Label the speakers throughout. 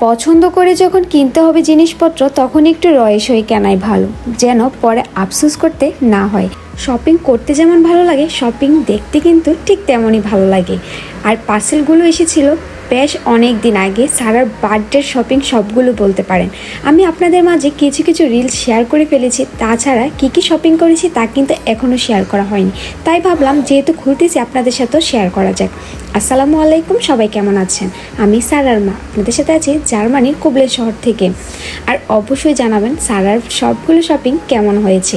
Speaker 1: পছন্দ করে যখন কিনতে হবে জিনিসপত্র, তখন একটু রয়েস হয়ে কেনাই ভালো, যেন পরে আফসোস করতে না হয়। শপিং করতে যেমন ভালো লাগে, শপিং দেখতে কিন্তু ঠিক তেমনই ভালো লাগে। আর পার্সেলগুলো এসেছিল বেশ অনেক দিন আগে। সারার বার্থডে শপিং সবগুলো বলতে পারেন। আমি আপনাদের মাঝে কিছু কিছু রিলস শেয়ার করে ফেলেছি। তাছাড়া কী কী শপিং করেছি তা কিন্তু এখনও শেয়ার করা হয়নি। তাই ভাবলাম যেহেতু খুলতেছি আপনাদের সাথেও শেয়ার করা যাক। আসসালামু আলাইকুম, সবাই কেমন আছেন? আমি সারার মা। আপনাদের সাথে আছি জার্মানির কুবলে শহর থেকে। আর অবশ্যই জানাবেন সারার সবগুলো শপিং কেমন হয়েছে।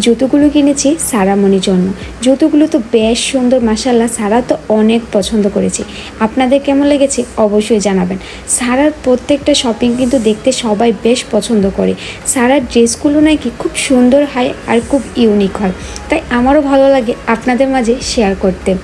Speaker 1: জুতোগুলো কিনেছি সারামণির জন্য। জুতোগুলো তো বেশ সুন্দর মাসাল্লাহ সারা তো অনেক পছন্দ করেছে। আপনাদের কেমন লেগেছে অবশ্যই জানাবেন। সারার প্রত্যেকটা শপিং কিন্তু দেখতে সবাই বেশ পছন্দ করে। সারার ড্রেসগুলো নাকি খুব সুন্দর হয় আর খুব ইউনিক হয়। তাই আমারও ভালো লাগে আপনাদের মাঝে শেয়ার করতে।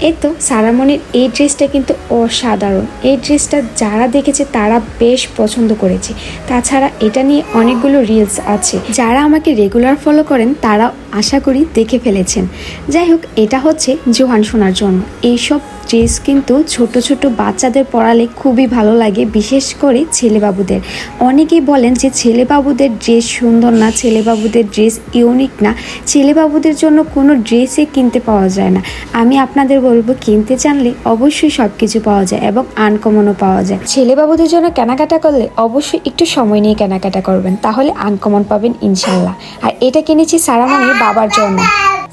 Speaker 1: এই তো সারামণির এই ড্রেসটা কিন্তু অসাধারণ। এই ড্রেসটা যারা দেখেছে তারা বেশ পছন্দ করেছে। তাছাড়া এটা নিয়ে অনেকগুলো রিলস আছে। যারা আমাকে রেগুলার ফলো করেন তারা আশা করি দেখে ফেলেছেন। যাই হোক, এটা হচ্ছে জোহান শোনার জন্য এইসব ড্রেস কিন্তু ছোট ছোট বাচ্চাদের পড়ালে খুবই ভালো লাগে, বিশেষ করে ছেলেবাবুদের। অনেকেই বলেন যে ছেলেবাবুদের ড্রেস সুন্দর না, ছেলেবাবুদের ড্রেস ইউনিক না। ছেলেবাবুদের জন্য কোনো ড্রেসে কিনতে পাওয়া যায় না। আমি আপনাদের বলব, কিনতে জানলে অবশ্যই সব কিছু পাওয়া যায় এবং আনকমনও পাওয়া যায়। ছেলেবাবুদের জন্য কেনাকাটা করলে অবশ্যই একটু সময় নিয়ে কেনাকাটা করবেন, তাহলে আনকমন পাবেন ইনশাল্লাহ। আর এটা কিনেছি সারামণির বাবার জন্য।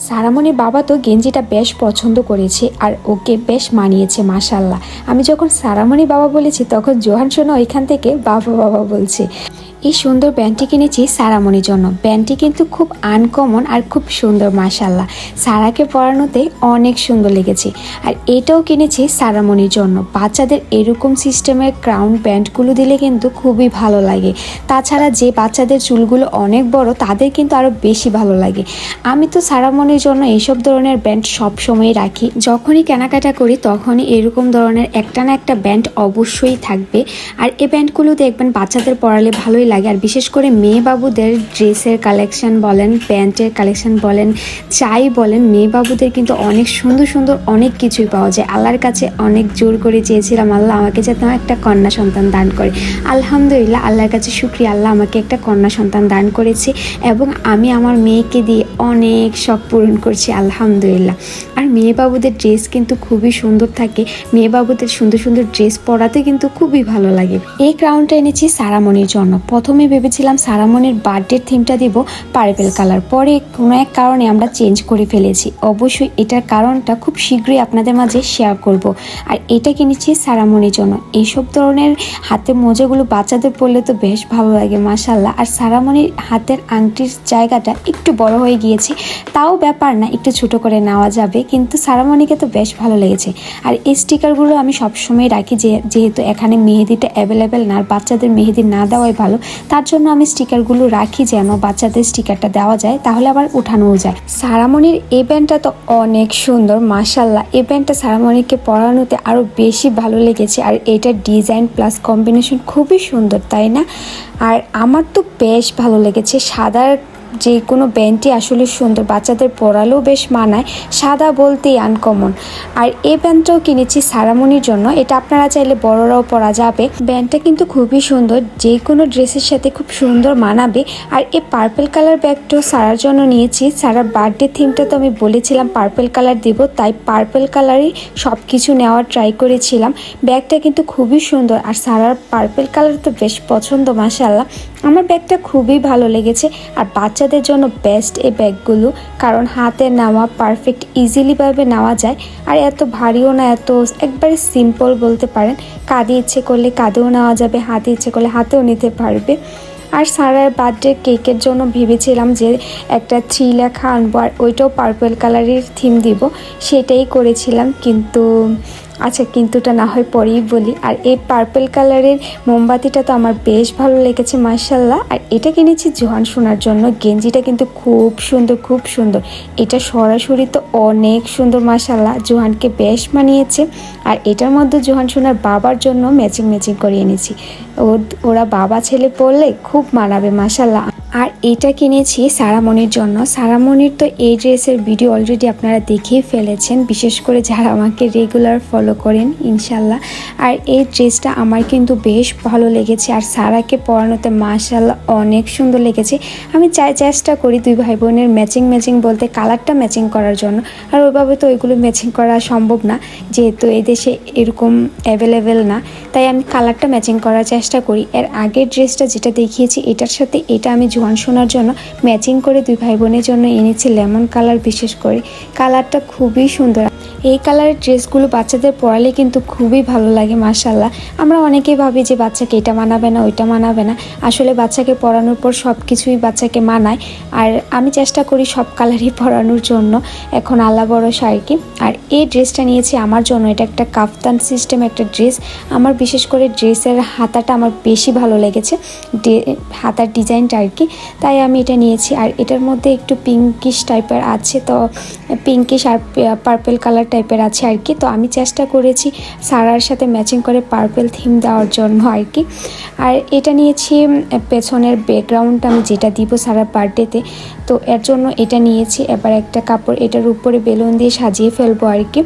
Speaker 1: সারামণির বাবা তো গেঞ্জিটা বেশ পছন্দ করেছে আর ওকে বেশ মানিয়েছে মাসাল্লাহ আমি যখন সারামণি বাবা বলেছি, তখন জোহান সোনা ওইখান থেকে বাবা বাবা বলছে। এই সুন্দর ব্যান্ডটি কিনেছি সারামণির জন্য। ব্যান্ডটি কিন্তু খুব আনকমন আর খুব সুন্দর মাসাল্লাহ সারাকে পরানোতে অনেক সুন্দর লেগেছে। আর এটাও কিনেছি সারামণির জন্য। বাচ্চাদের এরকম সিস্টেমের ক্রাউন ব্যান্ডগুলো দিলে কিন্তু খুবই ভালো লাগে। তাছাড়া যে বাচ্চাদের চুলগুলো অনেক বড়, তাদের কিন্তু আরও বেশি ভালো লাগে। আমি তো সারামণির জন্য এইসব ধরনের ব্যান্ড সবসময় রাখি। যখনই কেনাকাটা করি, তখনই এরকম ধরনের একটা না একটা ব্যান্ড অবশ্যই থাকবে। আর এই ব্যান্ডগুলো দেখবেন বাচ্চাদের পরালে ভালোই লাগে। আর বিশেষ করে মেয়ে বাবুদের ড্রেসের কালেকশন বলেন, প্যান্টের কালেকশন বলেন, চাই বলেন মেয়ে বাবুদের কিন্তু অনেক সুন্দর সুন্দর অনেক কিছুই পাওয়া যায়। আল্লাহর কাছে অনেক জোর করে চেয়েছিলাম, আল্লাহ আমাকে যাতে একটা কন্যা সন্তান দান করে। আলহামদুলিল্লাহ, আল্লাহর কাছে শুক্রিয়া, আল্লাহ আমাকে একটা কন্যা সন্তান দান করেছে এবং আমি আমার মেয়েকে দিয়ে অনেক শখ পূরণ করছি, আলহামদুলিল্লাহ। আর মেয়ে বাবুদের ড্রেস কিন্তু খুবই সুন্দর থাকে। মেয়ে বাবুদের সুন্দর সুন্দর ড্রেস পরাতে কিন্তু খুবই ভালো লাগে। এই ক্রাউনটা এনেছি সারামণির জন্য। প্রথমে ভেবেছিলাম সারামণির বার্থডের থিমটা দিব পার্পেল কালার। পরে কোনো এক কারণে আমরা চেঞ্জ করে ফেলেছি। অবশ্যই এটার কারণটা খুব শীঘ্রই আপনাদের মাঝে শেয়ার করব। আর এটা কিনেছি সারামণির জন্য। এইসব ধরনের হাতে মোজাগুলো বাচ্চাদের পরলে তো বেশ ভালো লাগে মাসাল্লাহ আর সারামনির হাতের আংটির জায়গাটা একটু বড় হয়ে গিয়েছে। তাও ব্যাপার না, একটু ছোট করে নেওয়া যাবে। কিন্তু সারামণিকে তো বেশ ভালো লেগেছে। আর এই স্টিকারগুলো আমি সবসময় রাখি যে, যেহেতু এখানে মেহেদিটা অ্যাভেলেবেল না, আর বাচ্চাদের মেহেদি না দেওয়াই ভালো তার জন্য আমি স্টিকারগুলো রাখি যেন বাচ্চাদের স্টিকারটা দেওয়া যায়, তাহলে আবার উঠানোও যায়। সারামণির এই ব্যান্ডটা তো অনেক সুন্দর মাসাল্লাহ এই ব্যান্ডটা সারামণিকে পরানোতে আরও বেশি ভালো লেগেছে আর এটার ডিজাইন প্লাস কম্বিনেশন খুবই সুন্দর, তাই না? আর আমার তো বেশ ভালো লেগেছে, সাদার যে কোনো ব্যান্ডটি আসলে সুন্দর। বাচ্চাদের পরালেও বেশ মানায়, সাদা বলতেই আনকমন আর এই ব্যান্ডটাও কিনেছি সারামণির জন্য। এটা আপনারা চাইলে বড়রাও পরা যাবে। ব্যান্ডটা কিন্তু খুবই সুন্দর। যে কোনো ড্রেসের সাথে খুব সুন্দর মানাবে। আর এই পার্পেল কালার ব্যাগটাও সারার জন্য নিয়েছি। সারার বার্থডে থিমটা তো আমি বলেছিলাম পার্পেল কালার দিব। তাই পার্পেল কালারই সব কিছু নেওয়ার ট্রাই করেছিলাম। ব্যাগটা কিন্তু খুবই সুন্দর। আর সারার পার্পেল কালার তো বেশ পছন্দ মাসাল্লাহ আমার ব্যাগটা খুবই ভালো লেগেছে আর বাচ্চাদের জন্য বেস্ট এই ব্যাগগুলো, কারণ হাতে নেওয়া পারফেক্ট ইজিলিভাবে নেওয়া যায়। আর এত ভারীও না, এত একবারে সিম্পল বলতে পারেন। কাঁধে ইচ্ছে করলে কাঁধেও নেওয়া যাবে, হাতে ইচ্ছে করলে হাতেও নিতে পারবে। আর সারার বার্থডে কেকের জন্য ভেবেছিলাম যে একটা থ্রি লেখা আনব, আর ওইটাও পার্পল কালারের থিম দিব, সেটাই করেছিলাম। কিন্তু আচ্ছা কিন্তুটা না হয় পরেই বলি। আর এই পার্পল কালারের মোমবাতিটা তো আমার বেশ ভালো লেগেছে মার্শাল্লাহ আর এটা কিনেছি জোহান সোনার জন্য। গেঞ্জিটা কিন্তু খুব সুন্দর খুব সুন্দর। এটা সরাসরি তো অনেক সুন্দর মার্শাল্লাহ জোহানকে বেশ মানিয়েছে। আর এটার মধ্যে জোহান সোনার বাবার জন্য ম্যাচিং ম্যাচিং করিয়ে নিয়েছি ওরা বাবা ছেলে পড়লে খুব মানাবে মাসাল্লাহ আর এটা কিনেছি সারামণির জন্য। সারামনির তো এই ড্রেসের ভিডিও অলরেডি আপনারা দেখেই ফেলেছেন। বিশেষ করে যারা আমাকে রেগুলার ফলো করেন, ইনশাল্লাহ। আর এই ড্রেসটা আমার কিন্তু বেশ ভালো লেগেছে। আর সারাকে পরানোতে মাশাল্লাহ অনেক সুন্দর লেগেছে। আমি চাই চেষ্টা করি দুই ভাই বোনের ম্যাচিং ম্যাচিং বলতে কালারটা ম্যাচিং করার জন্য। আর ওইভাবে তো ওইগুলো ম্যাচিং করা সম্ভব না। যেহেতু এই দেশে এরকম অ্যাভেলেবেল না। তাই আমি কালারটা ম্যাচিং করার চেষ্টা করি। এর আগের ড্রেসটা যেটা দেখিয়েছি, এটার সাথে এটা আমি জোয়ান শোনার জন্য ম্যাচিং করে দুই ভাই বোনের জন্য এনেছি লেমন কালার বিশেষ করে। কালারটা খুবই সুন্দর। এই কালারের ড্রেসগুলো বাচ্চাদের পরালে কিন্তু খুবই ভালো লাগে মাসাল্লাহ আমরা অনেকেই ভাবি যে বাচ্চাকে এটা মানাবে না, ওইটা মানাবে না। আসলে বাচ্চাকে পরানোর পর সব কিছুই বাচ্চাকে মানায়। আর আমি চেষ্টা করি সব কালারই পরানোর জন্য। এখন আল্লাহ ভরসা আর কি। আর এই ড্রেসটা নিয়েছি আমার জন্য। এটা একটা কাফতান সিস্টেম একটা ড্রেস। আমার বিশেষ করে ড্রেসের হাতাটা আমার বেশি ভালো লেগেছে হাতার ডিজাইনটা আর কি। তাই আমি এটা নিয়েছি। আর এটার মধ্যে একটু পিঙ্কিশ টাইপের আছে, তো পিঙ্কিশ আর পার্পেল কালার টাইপের আছে আর কি। তো আমি চেষ্টা করেছি সারার সাথে ম্যাচিং করে পার্পেল থিম দেওয়ার জন্য আর কি। আর এটা নিয়েছি পেছনের ব্যাকগ্রাউন্ড আমি যেটা দিব সারা বার্থডেতে তো এর জন্য এটা নিয়েছি। এবার একটা কাপড় এটার উপরে বেলুন দিয়ে সাজিয়ে ফেলব আর কি।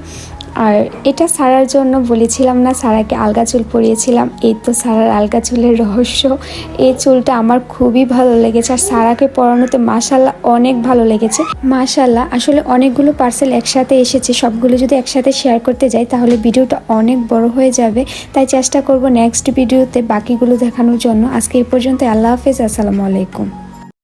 Speaker 1: আর এটা সারার জন্য বলেছিলাম না, সারাকে আলগা চুল পরিয়েছিলাম। এই তো সারার আলগা চুলের রহস্য। এই চুলটা আমার খুবই ভালো লেগেছে আর সারাকে পরানোতে মাশাল্লাহ অনেক ভালো লেগেছে। মাশাল্লাহ আসলে অনেকগুলো পার্সেল একসাথে এসেছে, সবগুলো যদি একসাথে শেয়ার করতে যাই তাহলে ভিডিওটা অনেক বড় হয়ে যাবে। তাই চেষ্টা করব নেক্সট ভিডিওতে বাকিগুলো দেখানোর জন্য। আজকে এই পর্যন্ত আল্লাহ হাফেজ, আসসালামু আলাইকুম।